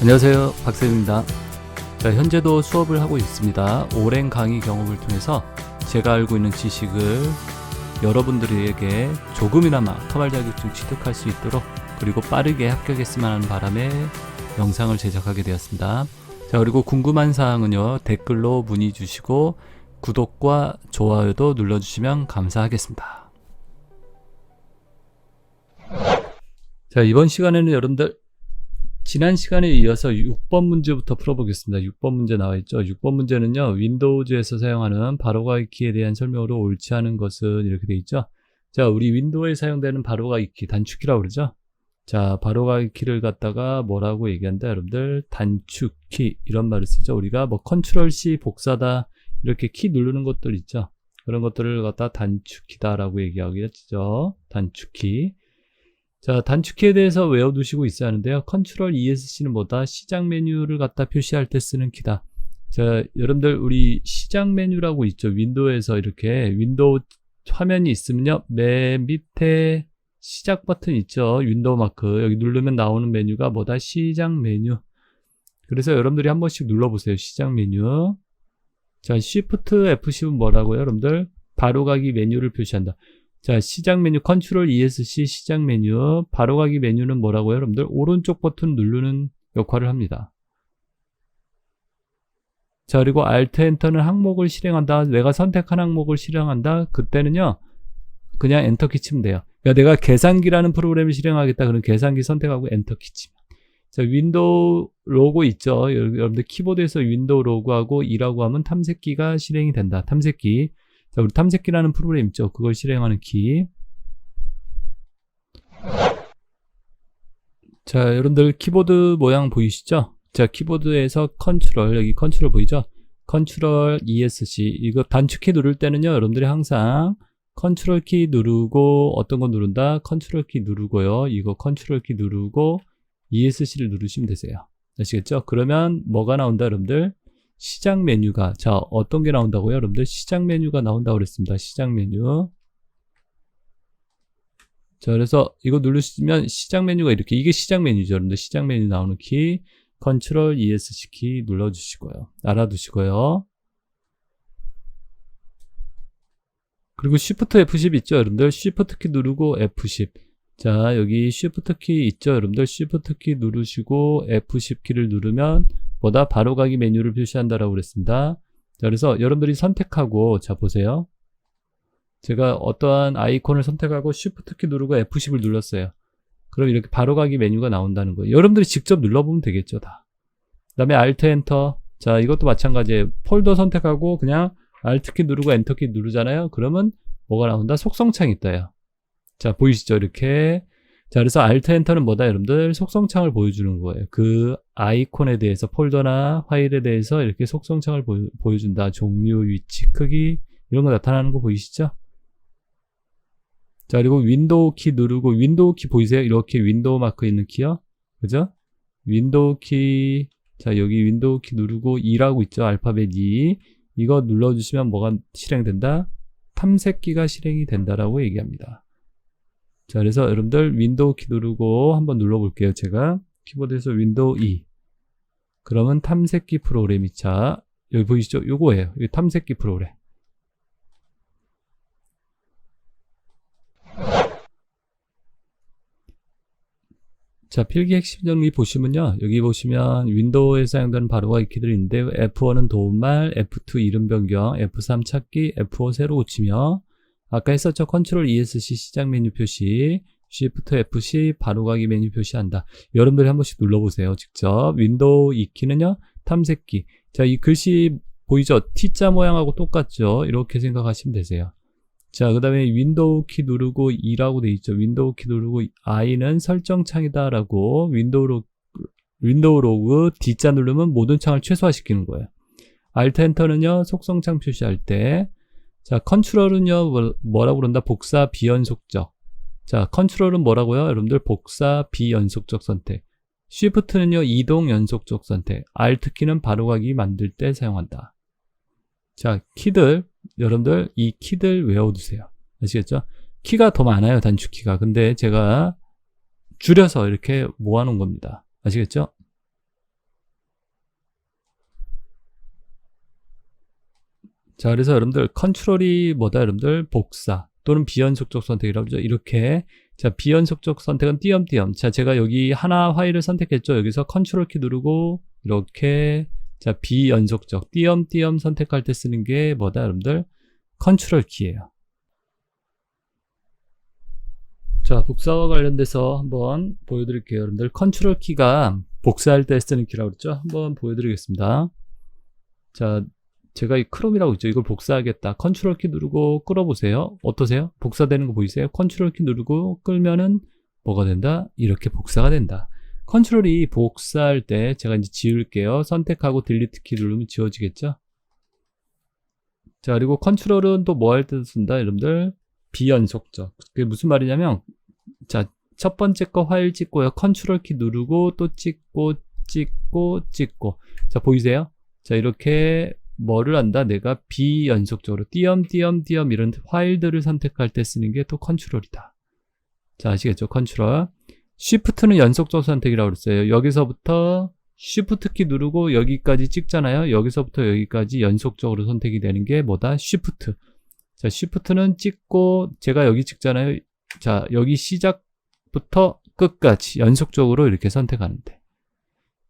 안녕하세요. 박쌤입니다. 자, 현재도 수업을 하고 있습니다. 오랜 강의 경험을 통해서 제가 알고 있는 지식을 여러분들에게 조금이나마 카발 자격증 취득할 수 있도록 그리고 빠르게 합격했으면 하는 바람에 영상을 제작하게 되었습니다. 자, 그리고 궁금한 사항은요, 댓글로 문의 주시고 구독과 좋아요도 눌러주시면 감사하겠습니다. 자, 이번 시간에는 여러분들 지난 시간에 이어서 6번 문제부터 풀어보겠습니다. 6번 문제 나와 있죠. 6번 문제는요, 윈도우즈에서 사용하는 바로가기 키에 대한 설명으로 옳지 않은 것은 이렇게 돼 있죠. 자, 우리 윈도우에 사용되는 바로가기 키, 단축키라고 그러죠. 자, 바로가기 키를 갖다가 뭐라고 얘기한다, 여러분들? 단축키, 이런 말을 쓰죠. 우리가 뭐 컨트롤 C 복사다, 이렇게 키 누르는 것들 있죠. 그런 것들을 갖다 단축키다라고 얘기하겠죠. 단축키. 자, 단축키에 대해서 외워두시고 있어야 하는데요. 컨트롤 ESC는 뭐다? 시작 메뉴를 갖다 표시할 때 쓰는 키다. 자, 여러분들 우리 시작 메뉴라고 있죠. 윈도우에서 이렇게 윈도우 화면이 있으면요. 맨 밑에 시작 버튼 있죠. 윈도우 마크. 여기 누르면 나오는 메뉴가 뭐다? 시작 메뉴. 그래서 여러분들이 한 번씩 눌러보세요. 시작 메뉴. 자, Shift F10은 뭐라고요, 여러분들? 바로가기 메뉴를 표시한다. 자, 시작 메뉴 컨트롤 ESC 시작 메뉴 바로가기 메뉴는 뭐라고요, 여러분들? 오른쪽 버튼 누르는 역할을 합니다. 자, 그리고 Alt 엔터는 항목을 실행한다. 내가 선택한 항목을 실행한다. 그때는요. 그냥 엔터키 치면 돼요. 그러니까 내가 계산기라는 프로그램을 실행하겠다. 그럼 계산기 선택하고 엔터키 치면. 자, 윈도우 로고 있죠. 여러분들 키보드에서 윈도우 로고하고 2라고 하면 탐색기가 실행이 된다. 탐색기. 자, 우리 탐색기라는 프로그램 있죠. 그걸 실행하는 키. 자, 여러분들 키보드 모양 보이시죠? 자, 키보드에서 컨트롤, 여기 컨트롤 보이죠? 컨트롤 ESC. 이거 단축키 누를 때는요, 여러분들이 항상 컨트롤 키 누르고 어떤 거 누른다? 컨트롤 키 누르고요. 이거 컨트롤 키 누르고 ESC를 누르시면 되세요. 아시겠죠? 그러면 뭐가 나온다, 여러분들? 시작 메뉴가 자 어떤 게 나온다고요 여러분들? 시작 메뉴가 나온다고 그랬습니다. 시작 메뉴. 자 그래서 이거 누르시면 시작 메뉴가 이렇게 이게 시작 메뉴죠 여러분들. 시작 메뉴 나오는 키 컨트롤 ESC 키 눌러주시고요. 알아두시고요. 그리고 Shift F10 있죠 여러분들? Shift 키 누르고 F10 자 여기 Shift 키 있죠 여러분들 Shift 키 누르시고 F10 키를 누르면 보다 바로가기 메뉴를 표시한다라고 그랬습니다. 자, 그래서 여러분들이 선택하고 자 보세요. 제가 어떠한 아이콘을 선택하고 Shift 키 누르고 F10을 눌렀어요. 그럼 이렇게 바로가기 메뉴가 나온다는 거예요. 여러분들이 직접 눌러보면 되겠죠, 다. 그 다음에 Alt 엔터. 자, 이것도 마찬가지예요. 폴더 선택하고 그냥 Alt 키 누르고 엔터 키 누르잖아요. 그러면 뭐가 나온다? 속성창이 떠요. 자, 보이시죠? 이렇게 자, 그래서 Alt 엔터는 뭐다, 여러분들? 속성창을 보여주는 거예요. 그 아이콘에 대해서, 폴더나 파일에 대해서 이렇게 속성창을 보, 여 준다 종류, 위치, 크기, 이런 거 나타나는 거 보이시죠? 자, 그리고 윈도우 키 누르고, 윈도우 키 보이세요? 이렇게 윈도우 마크 있는 키요? 그죠? 윈도우 키, 자, 여기 윈도우 키 누르고 2라고 있죠? 알파벳 2. 이거 눌러주시면 뭐가 실행된다? 탐색기가 실행이 된다라고 얘기합니다. 자, 그래서 여러분들 윈도우 키 누르고 한번 눌러볼게요. 제가 키보드에서 윈도우 2. 그러면 탐색기 프로그램이 자, 여기 보이시죠? 요거예요. 이 탐색기 프로그램. 자, 필기 핵심 정리 보시면요. 여기 보시면 윈도우에 사용되는 바로가기 키들이 있는데 F1은 도움말, F2 이름 변경, F3 찾기, F5 새로 고치며 아까 했었죠. 컨트롤 ESC 시작 메뉴 표시, Shift F10 바로가기 메뉴 표시한다. 여러분들이 한 번씩 눌러보세요. 직접. 윈도우 2키는요. 탐색기. 자, 이 글씨 보이죠? T자 모양하고 똑같죠? 이렇게 생각하시면 되세요. 자, 그 다음에 윈도우 키 누르고 2라고 돼 있죠. 윈도우 키 누르고 I는 설정 창이다라고 윈도우 로그, 윈도우 로그 D자 누르면 모든 창을 최소화시키는 거예요. Alt 엔터는요. 속성 창 표시할 때 자, 컨트롤은요, 뭐, 뭐라고 그런다? 복사 비연속적. 자, 컨트롤은 뭐라고요? 여러분들 복사 비연속적 선택. Shift는요, 이동 연속적 선택. Alt키는 바로가기 만들 때 사용한다. 자, 키들, 여러분들 이 키들 외워두세요. 아시겠죠? 키가 더 많아요, 단축키가. 근데 제가 줄여서 이렇게 모아놓은 겁니다. 아시겠죠? 자, 그래서 여러분들 컨트롤이 뭐다 여러분들 복사 또는 비연속적 선택이라고 하죠. 이렇게 자, 비연속적 선택은 띄엄띄엄. 자, 제가 여기 하나 파일을 선택했죠. 여기서 컨트롤 키 누르고 이렇게 자, 비연속적 띄엄띄엄 선택할 때 쓰는 게 뭐다 여러분들? 컨트롤 키예요. 자, 복사와 관련돼서 한번 보여드릴게요. 여러분들 컨트롤 키가 복사할 때 쓰는 키라고 그랬죠? 한번 보여드리겠습니다. 자, 제가 이 크롬이라고 있죠. 이걸 복사하겠다. 컨트롤 키 누르고 끌어보세요. 어떠세요? 복사되는 거 보이세요? 컨트롤 키 누르고 끌면은 뭐가 된다? 이렇게 복사가 된다. 컨트롤이 복사할 때 제가 이제 지울게요. 선택하고 딜리트 키 누르면 지워지겠죠? 자, 그리고 컨트롤은 또 뭐 할때 쓴다, 여러분들? 비연속적. 그게 무슨 말이냐면, 자, 첫 번째 거 파일 찍고요. 컨트롤 키 누르고 또 찍고, 찍고, 찍고. 자, 보이세요? 자, 이렇게 뭐를 한다? 내가 비연속적으로 띄엄띄엄 띄엄 이런 파일들을 선택할 때 쓰는 게 또 컨트롤이다. 자, 아시겠죠? 컨트롤. 쉬프트는 연속적 선택이라고 그랬어요. 여기서부터 쉬프트 키 누르고 여기까지 찍잖아요. 여기서부터 여기까지 연속적으로 선택이 되는 게 뭐다? 쉬프트. 자, 쉬프트는 찍고 제가 여기 찍잖아요. 자, 여기 시작부터 끝까지 연속적으로 이렇게 선택하는데.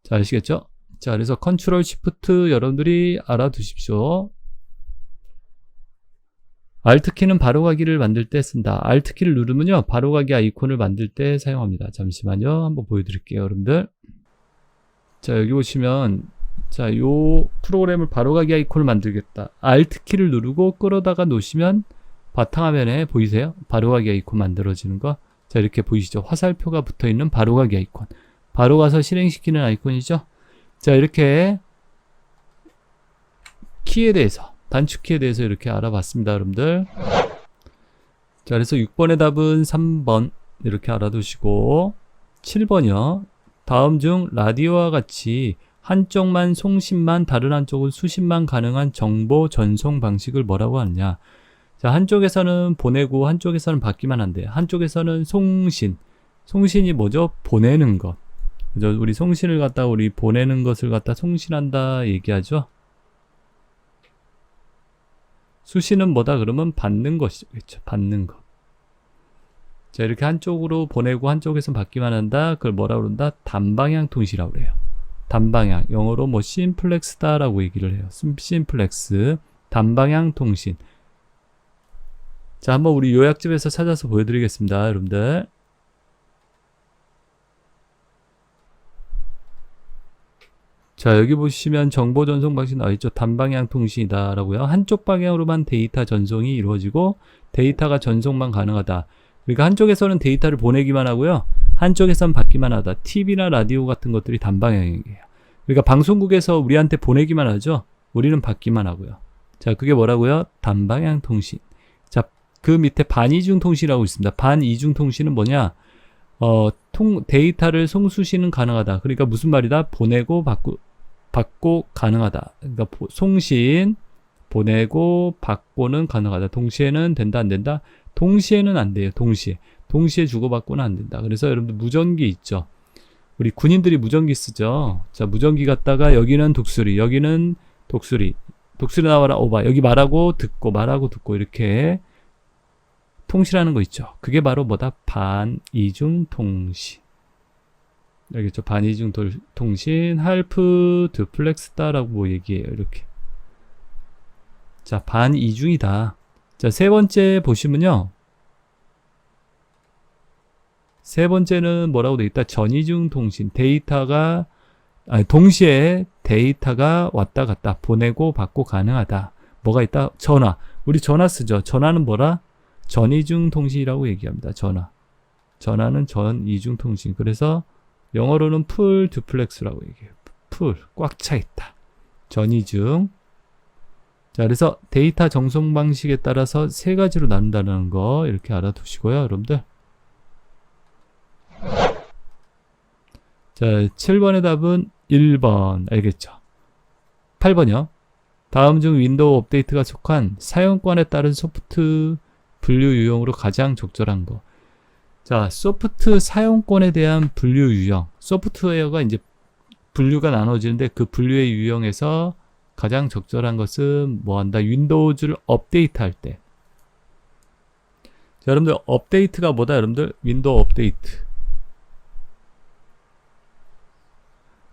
자, 아시겠죠? 자, 그래서 컨트롤 시프트 여러분들이 알아두십시오. Alt키는 바로가기를 만들 때 쓴다. Alt키를 누르면요. 바로가기 아이콘을 만들 때 사용합니다. 잠시만요. 한번 보여드릴게요. 여러분들. 자, 여기 보시면 자, 요 프로그램을 바로가기 아이콘을 만들겠다. Alt키를 누르고 끌어다가 놓으시면 바탕화면에 보이세요? 바로가기 아이콘 만들어지는 거. 자, 이렇게 보이시죠? 화살표가 붙어 있는 바로가기 아이콘. 바로 가서 실행시키는 아이콘이죠? 자, 이렇게 키에 대해서, 단축 키에 대해서 이렇게 알아봤습니다, 여러분들. 자, 그래서 6번의 답은 3번 이렇게 알아두시고 7번이요. 다음 중 라디오와 같이 한쪽만 송신만 다른 한쪽은 수신만 가능한 정보 전송 방식을 뭐라고 하느냐. 자, 한쪽에서는 보내고 한쪽에서는 받기만 한데 한쪽에서는 송신. 송신이 뭐죠? 보내는 것. 그죠? 우리 송신을 갖다 우리 보내는 것을 갖다 송신한다 얘기하죠. 수신은 뭐다 그러면 받는 것이죠. 그렇죠? 받는 것. 자, 이렇게 한쪽으로 보내고 한쪽에서 받기만 한다. 그걸 뭐라 그런다? 단방향 통신이라고 그래요. 단방향. 영어로 뭐 심플렉스다라고 얘기를 해요. 심플렉스. 단방향 통신. 자, 한번 우리 요약집에서 찾아서 보여드리겠습니다. 여러분들. 자, 여기 보시면 정보 전송 방식 나와 있죠. 단방향 통신이다 라고요. 한쪽 방향으로만 데이터 전송이 이루어지고 데이터가 전송만 가능하다. 그러니까 한쪽에서는 데이터를 보내기만 하고요. 한쪽에서는 받기만 하다. TV나 라디오 같은 것들이 단방향이에요. 그러니까 방송국에서 우리한테 보내기만 하죠. 우리는 받기만 하고요. 자, 그게 뭐라고요? 단방향 통신. 자, 그 밑에 반이중 통신이라고 있습니다. 반이중 통신은 뭐냐? 어, 통, 데이터를 송수신은 가능하다. 그러니까 무슨 말이다? 보내고 받고, 받고 가능하다. 그러니까 보- 송신, 보내고 받고는 가능하다. 동시에는 된다, 안 된다? 동시에는 안 돼요. 동시에. 동시에 주고받고는 안 된다. 그래서 여러분들 무전기 있죠. 우리 군인들이 무전기 쓰죠. 자, 무전기 갖다가 여기는 독수리, 여기는 독수리. 독수리 나와라, 오바. 여기 말하고 듣고, 말하고 듣고, 이렇게 통신하는 거 있죠. 그게 바로 뭐다? 반이중 통신. 알겠죠? 반이중 돌- 통신, 할프, 드플렉스다라고 뭐 얘기해요. 이렇게. 자, 반이중이다. 자, 세 번째 보시면요. 세 번째는 뭐라고 돼 있다? 전이중 통신. 데이터가, 아니, 동시에 데이터가 왔다 갔다 보내고 받고 가능하다. 뭐가 있다? 전화. 우리 전화 쓰죠. 전화는 뭐라? 전이중 통신이라고 얘기합니다. 전화. 전화는 전이중 통신. 그래서 영어로는 풀 듀플렉스라고 얘기해요. 풀. 꽉 차 있다. 전이중. 자, 그래서 데이터 정송 방식에 따라서 세 가지로 나눈다는 거 이렇게 알아두시고요, 여러분들. 자, 7번의 답은 1번. 알겠죠? 8번이요. 다음 중 윈도우 업데이트가 속한 사용권에 따른 소프트 분류 유형으로 가장 적절한 거. 자, 소프트 사용권에 대한 분류 유형. 소프트웨어가 이제 분류가 나눠지는데 그 분류의 유형에서 가장 적절한 것은 뭐 한다? 윈도우즈를 업데이트 할 때. 자, 여러분들 업데이트가 뭐다? 여러분들 윈도우 업데이트.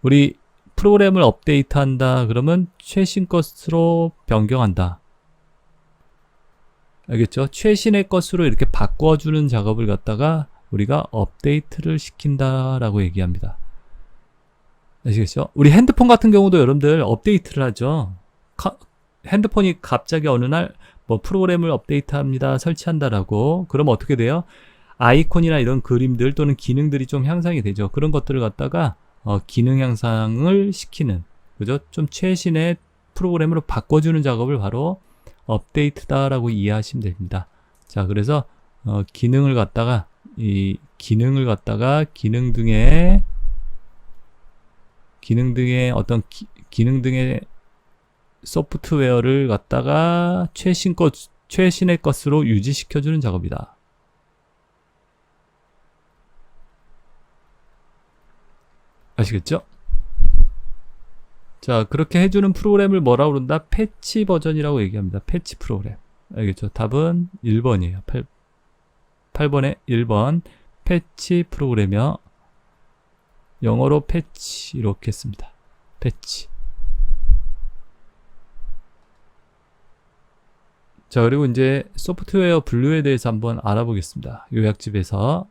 우리 프로그램을 업데이트한다. 그러면 최신 것으로 변경한다. 알겠죠? 최신의 것으로 이렇게 바꿔주는 작업을 갖다가 우리가 업데이트를 시킨다라고 얘기합니다. 아시겠죠? 우리 핸드폰 같은 경우도 여러분들 업데이트를 하죠. 카- 핸드폰이 갑자기 어느 날 뭐 프로그램을 업데이트합니다, 설치한다라고. 그럼 어떻게 돼요? 아이콘이나 이런 그림들 또는 기능들이 좀 향상이 되죠. 그런 것들을 갖다가 어, 기능 향상을 시키는 그죠? 좀 최신의 프로그램으로 바꿔주는 작업을 바로 업데이트다라고 이해하시면 됩니다. 자, 그래서 어, 기능을 갖다가 이 기능을 갖다가 기능 등의 기능 등의 어떤 기, 기능 등의 소프트웨어를 갖다가 최신 것 최신의 것으로 유지시켜 주는 작업이다. 아시겠죠? 자, 그렇게 해주는 프로그램을 뭐라고 그런다? 패치 버전이라고 얘기합니다. 패치 프로그램. 알겠죠? 답은 1번이에요. 8, 8번에 1번. 패치 프로그램이요. 영어로 패치, 이렇게 씁니다. 패치. 자, 그리고 이제 소프트웨어 분류에 대해서 한번 알아보겠습니다. 요약집에서.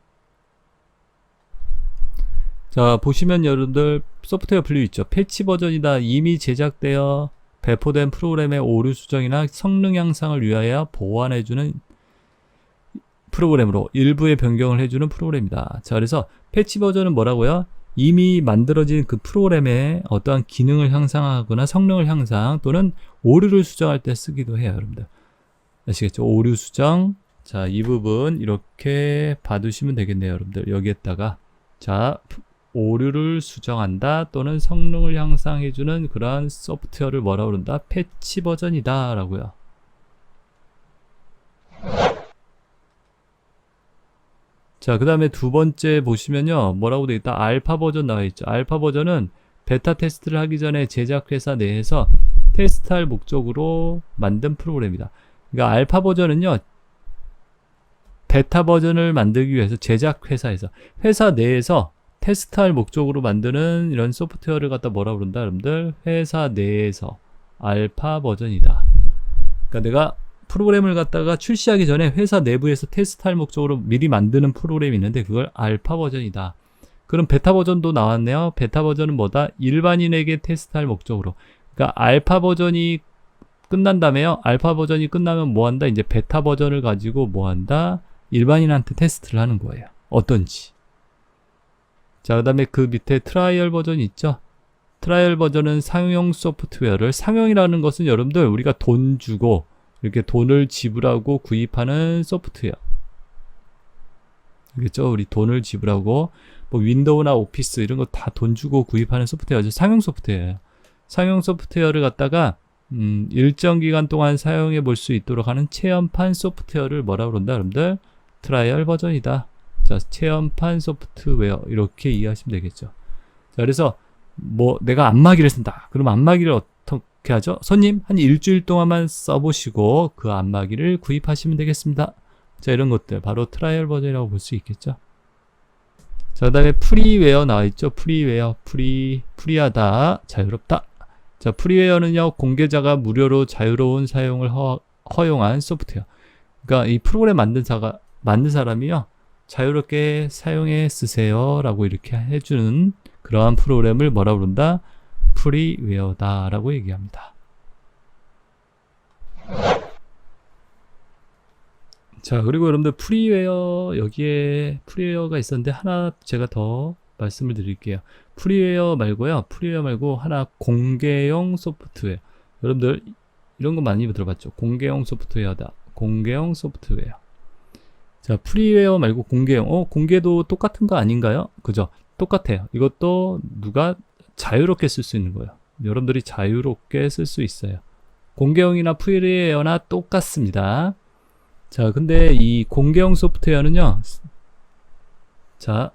자, 보시면 여러분들 소프트웨어 분류 있죠. 패치 버전이다. 이미 제작되어 배포된 프로그램의 오류 수정이나 성능 향상을 위하여 보완해주는 프로그램으로 일부의 변경을 해주는 프로그램이다. 자, 그래서 패치 버전은 뭐라고요? 이미 만들어진 그 프로그램의 어떠한 기능을 향상하거나 성능을 향상 또는 오류를 수정할 때 쓰기도 해요, 여러분들. 아시겠죠? 오류 수정. 자, 이 부분 이렇게 봐두시면 되겠네요, 여러분들. 여기에다가 자, 오류를 수정한다 또는 성능을 향상해주는 그러한 소프트웨어를 뭐라 그런다? 패치 버전이다 라고요. 자, 그 다음에 두 번째 보시면요. 뭐라고 되어 있다? 알파 버전 나와 있죠. 알파 버전은 베타 테스트를 하기 전에 제작회사 내에서 테스트할 목적으로 만든 프로그램이다. 그러니까 알파 버전은요. 베타 버전을 만들기 위해서 제작회사에서 회사 내에서 테스트할 목적으로 만드는 이런 소프트웨어를 갖다 뭐라 그런다 여러분들? 회사 내에서. 알파 버전이다. 그러니까 내가 프로그램을 갖다가 출시하기 전에 회사 내부에서 테스트할 목적으로 미리 만드는 프로그램이 있는데 그걸 알파 버전이다. 그럼 베타 버전도 나왔네요. 베타 버전은 뭐다? 일반인에게 테스트할 목적으로. 그러니까 알파 버전이 끝난 다음에요. 알파 버전이 끝나면 뭐 한다? 이제 베타 버전을 가지고 뭐 한다? 일반인한테 테스트를 하는 거예요. 어떤지 자, 그 다음에 그 밑에 트라이얼 버전이 있죠? 트라이얼 버전은 상용 소프트웨어를, 상용이라는 것은 여러분들 우리가 돈 주고 이렇게 돈을 지불하고 구입하는 소프트웨어. 알겠죠? 우리 돈을 지불하고 뭐 윈도우나 오피스 이런 거 다 돈 주고 구입하는 소프트웨어죠. 상용 소프트웨어예요. 상용 소프트웨어를 갖다가 음, 일정 기간 동안 사용해 볼 수 있도록 하는 체험판 소프트웨어를 뭐라 그런다, 여러분들? 트라이얼 버전이다. 자, 체험판 소프트웨어 이렇게 이해하시면 되겠죠. 자, 그래서 뭐 내가 안마기를 쓴다. 그럼 안마기를 어떻게 하죠? 손님 한 일주일 동안만 써보시고 그 안마기를 구입하시면 되겠습니다. 자, 이런 것들 바로 트라이얼 버전이라고 볼 수 있겠죠. 자, 그 다음에 프리웨어 나와 있죠. 프리웨어, 프리, 프리하다, 자유롭다. 자, 프리웨어는요 공개자가 무료로 자유로운 사용을 허, 허용한 소프트웨어. 그러니까 이 프로그램 만든 사가 만든 사람이요. 자유롭게 사용해 쓰세요 라고 이렇게 해주는 그러한 프로그램을 뭐라 부른다? 프리웨어다 라고 얘기합니다. 자, 그리고 여러분들 프리웨어 여기에 프리웨어가 있었는데 하나 제가 더 말씀을 드릴게요. 프리웨어 말고요. 프리웨어 말고 하나 공개용 소프트웨어. 여러분들 이런 거 많이 들어봤죠? 공개용 소프트웨어다. 공개용 소프트웨어. 자, 프리웨어 말고 공개용. 어, 공개도 똑같은 거 아닌가요? 그죠? 똑같아요. 이것도 누가 자유롭게 쓸 수 있는 거예요. 여러분들이 자유롭게 쓸 수 있어요. 공개용이나 프리웨어나 똑같습니다. 자, 근데 이 공개용 소프트웨어는요. 자,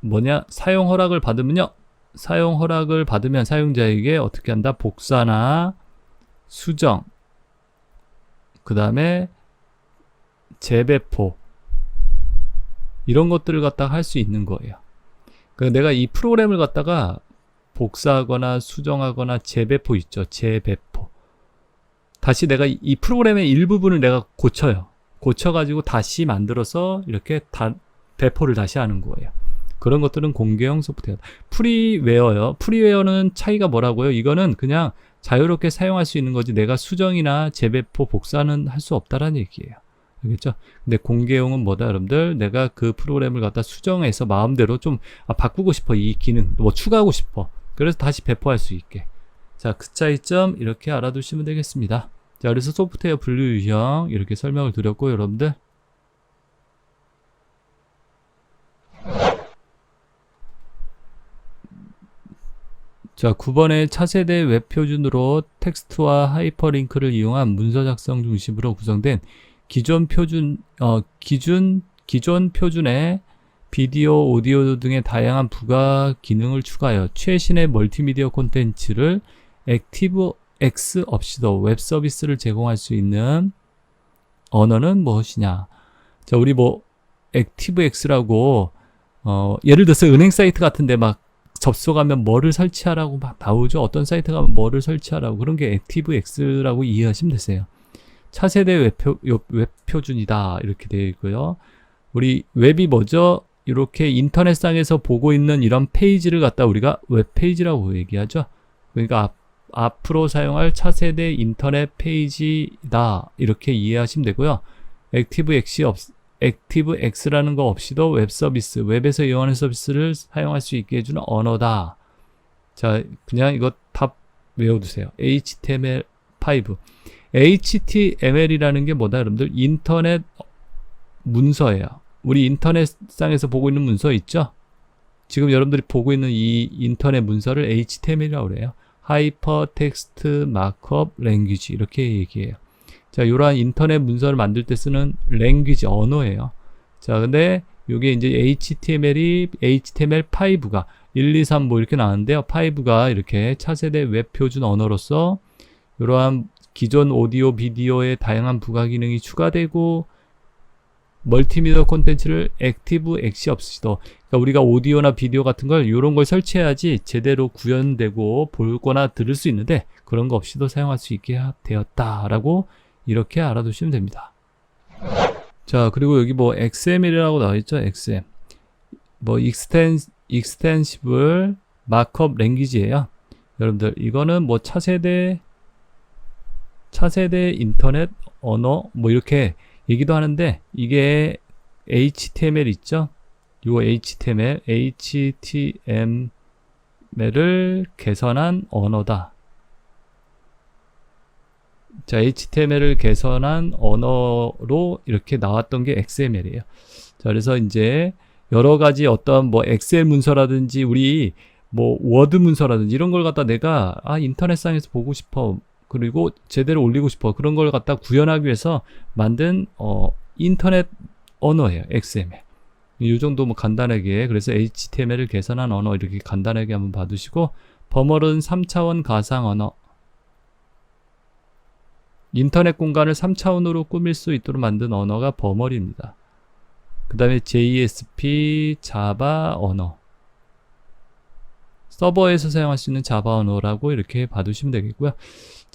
뭐냐? 사용 허락을 받으면요. 사용 허락을 받으면 사용자에게 어떻게 한다? 복사나 수정, 그 다음에 재배포, 이런 것들을 갖다가 할 수 있는 거예요. 그러니까 내가 이 프로그램을 갖다가 복사하거나 수정하거나 재배포 있죠. 재배포. 다시 내가 이 프로그램의 일부분을 내가 고쳐요. 고쳐가지고 다시 만들어서 이렇게 다, 배포를 다시 하는 거예요. 그런 것들은 공개형 소프트웨어. 프리웨어요. 프리웨어는 차이가 뭐라고요? 이거는 그냥 자유롭게 사용할 수 있는 거지 내가 수정이나 재배포 복사는 할 수 없다라는 얘기예요. 알겠죠? 근데 공개용은 뭐다, 여러분들? 내가 그 프로그램을 갖다 수정해서 마음대로 좀 아, 바꾸고 싶어. 이 기능, 뭐 추가하고 싶어. 그래서 다시 배포할 수 있게. 자, 그 차이점 이렇게 알아두시면 되겠습니다. 자, 그래서 소프트웨어 분류 유형 이렇게 설명을 드렸고, 여러분들. 자, 9번의 차세대 웹 표준으로 텍스트와 하이퍼링크를 이용한 문서 작성 중심으로 구성된 기존 표준 어 기준 기존 표준에 비디오, 오디오 등의 다양한 부가 기능을 추가하여 최신의 멀티미디어 콘텐츠를 액티브 X 없이도 웹 서비스를 제공할 수 있는 언어는 무엇이냐? 자, 우리 뭐 액티브 X라고 어 예를 들어서 은행 사이트 같은데 막 접속하면 뭐를 설치하라고 막 나오죠. 어떤 사이트 가면 뭐를 설치하라고 그런 게 액티브 X라고 이해하시면 되세요. 차세대 웹표, 웹표준이다 이렇게 되어 있고요. 우리 웹이 뭐죠? 이렇게 인터넷상에서 보고 있는 이런 페이지를 갖다 우리가 웹페이지라고 얘기하죠. 그러니까 앞, 앞으로 사용할 차세대 인터넷 페이지다 이렇게 이해하시면 되고요. 액티브 X 없, 액티브 X라는 거 없이도 웹 서비스, 웹에서 이용하는 서비스를 사용할 수 있게 해주는 언어다. 자, 그냥 이거 다 외워두세요. HTML5. HTML이라는 게 뭐다, 여러분들? 인터넷 문서예요. 우리 인터넷상에서 보고 있는 문서 있죠? 지금 여러분들이 보고 있는 이 인터넷 문서를 HTML이라고 그래요. 하이퍼 텍스트 마크업 랭귀지 이렇게 얘기해요. 자, 이러한 인터넷 문서를 만들 때 쓰는 랭귀지 언어예요. 자, 근데 이게 이제 HTML이 HTML5가 1, 2, 3 뭐 이렇게 나왔는데요. 5가 이렇게 차세대 웹 표준 언어로서 이러한 기존 오디오, 비디오의 다양한 부가 기능이 추가되고 멀티미디어 콘텐츠를 액티브 엑시 없이도 그러니까 우리가 오디오나 비디오 같은 걸 이런 걸 설치해야지 제대로 구현되고 볼거나 들을 수 있는데 그런 거 없이도 사용할 수 있게 되었다라고 이렇게 알아두시면 됩니다. 자, 그리고 여기 뭐 XML이라고 나와 있죠? XM. 뭐 익스텐 익스텐시블 마크업 랭귀지예요. 여러분들 이거는 뭐 차세대 차세대 인터넷 언어 뭐 이렇게 얘기도 하는데 이게 HTML 있죠? 이거 HTML, HTML을 개선한 언어다. 자, HTML을 개선한 언어로 이렇게 나왔던 게 XML이에요. 자, 그래서 이제 여러 가지 어떤 뭐 엑셀 문서라든지 우리 뭐 워드 문서라든지 이런 걸 갖다 내가 아 인터넷상에서 보고 싶어 그리고 제대로 올리고 싶어 그런 걸 갖다 구현하기 위해서 만든 어 인터넷 언어예요 XML 이 정도 뭐 간단하게 그래서 HTML을 개선한 언어 이렇게 간단하게 한번 봐두시고 버멀은 3차원 가상 언어 인터넷 공간을 3차원으로 꾸밀 수 있도록 만든 언어가 버멀입니다. 그 다음에 JSP, 자바 언어. 서버에서 사용할 수 있는 자바 언어라고 이렇게 봐두시면 되겠고요.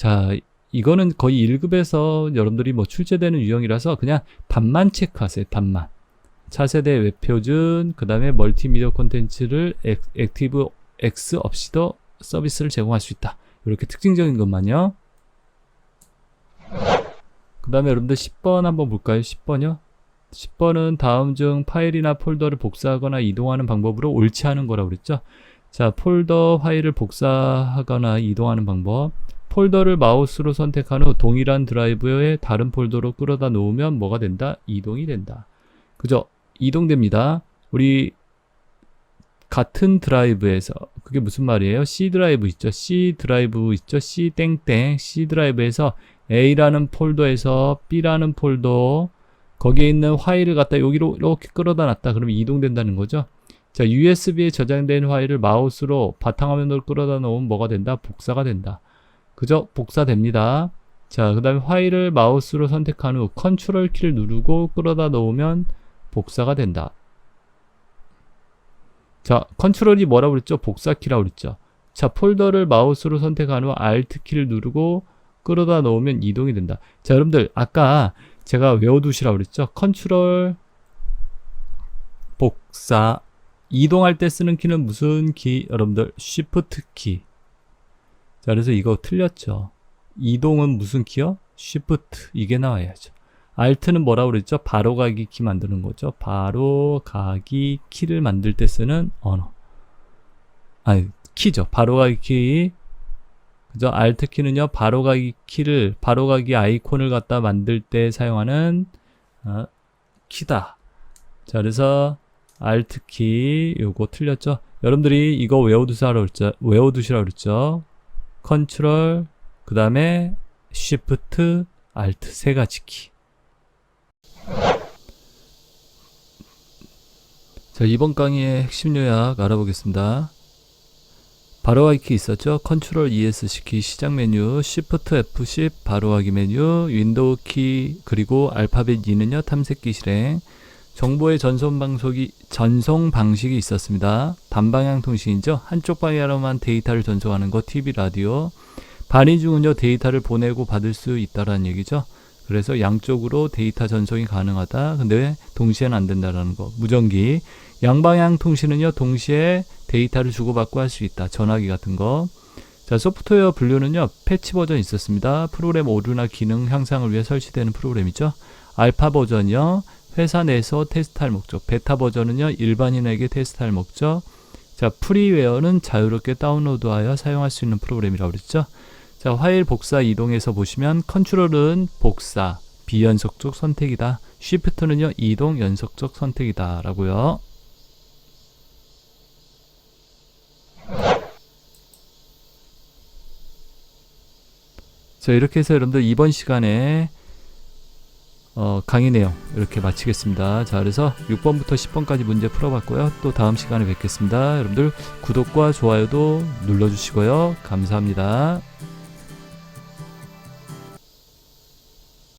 자, 이거는 거의 1급에서 여러분들이 뭐 출제되는 유형이라서 그냥 답만 체크하세요. 답만. 차세대 웹표준, 그 다음에 멀티미디어 콘텐츠를 액티브 X 없이도 서비스를 제공할 수 있다. 이렇게 특징적인 것만요. 그 다음에 여러분들 10번 한번 볼까요? 10번이요. 10번은 다음 중 파일이나 폴더를 복사하거나 이동하는 방법으로 옳지 않은 거라고 그랬죠. 자, 폴더 파일을 복사하거나 이동하는 방법. 폴더를 마우스로 선택한 후 동일한 드라이브에 다른 폴더로 끌어다 놓으면 뭐가 된다? 이동이 된다. 그죠? 이동됩니다. 우리 같은 드라이브에서 그게 무슨 말이에요? C 드라이브 있죠? C 드라이브 있죠? C 땡땡 C 드라이브에서 A라는 폴더에서 B라는 폴더 거기에 있는 파일을 갖다 여기로 이렇게 끌어다 놨다 그러면 이동된다는 거죠. 자, USB에 저장된 파일을 마우스로 바탕화면으로 끌어다 놓으면 뭐가 된다? 복사가 된다. 그죠? 복사됩니다. 자, 그 다음에 파일을 마우스로 선택한 후 컨트롤 키를 누르고 끌어다 놓으면 복사가 된다. 자, 컨트롤이 뭐라고 그랬죠? 복사 키라고 그랬죠. 자, 폴더를 마우스로 선택한 후 Alt 키를 누르고 끌어다 놓으면 이동이 된다. 자, 여러분들 아까 제가 외워두시라고 그랬죠? 컨트롤 복사 이동할 때 쓰는 키는 무슨 키? 여러분들 Shift 키. 자, 그래서 이거 틀렸죠. 이동은 무슨 키요? Shift 이게 나와야죠. Alt는 뭐라고 그랬죠? 바로 가기 키 만드는 거죠. 바로 가기 키를 만들 때 쓰는 언어. 아니, 키죠. 바로 가기 키. 그죠? Alt 키는요. 바로 가기 키를 바로 가기 아이콘을 갖다 만들 때 사용하는 어, 키다. 자, 그래서 Alt 키 요거 틀렸죠? 여러분들이 이거 외워두시라고 그랬죠? 외워두시라고 그랬죠? 컨트롤 그 다음에 Shift, Alt 세 가지 키. 자, 이번 강의의 핵심 요약 알아보겠습니다. 바로하기 키 있었죠? 컨트롤 ES 키 시작 메뉴, Shift F10 바로하기 메뉴, 윈도우 키 그리고 알파벳 2는요 탐색기 실행. 정보의 전송 방식이 전송 방식이 있었습니다. 반방향 통신이죠. 한쪽 방향으로만 데이터를 전송하는 거 TV 라디오. 반이 중은요 데이터를 보내고 받을 수 있다라는 얘기죠. 그래서 양쪽으로 데이터 전송이 가능하다. 근데 동시에는 안 된다라는 거. 무전기. 양방향 통신은요 동시에 데이터를 주고받고 할 수 있다. 전화기 같은 거. 자, 소프트웨어 분류는요 패치 버전 있었습니다. 프로그램 오류나 기능 향상을 위해 설치되는 프로그램이죠. 알파 버전이요. 회사 내에서 테스트할 목적. 베타 버전은요 일반인에게 테스트할 목적. 자, 프리웨어는 자유롭게 다운로드하여 사용할 수 있는 프로그램이라고 그랬죠. 자, 파일 복사 이동에서 보시면 컨트롤은 복사, 비연속적 선택이다. 쉬프트는요, 이동 연속적 선택이다. 라고요. 자, 이렇게 해서 여러분들 이번 시간에 어, 강의 내용 이렇게 마치겠습니다. 자, 그래서 6번부터 10번까지 문제 풀어봤고요. 또 다음 시간에 뵙겠습니다. 여러분들 구독과 좋아요도 눌러주시고요. 감사합니다.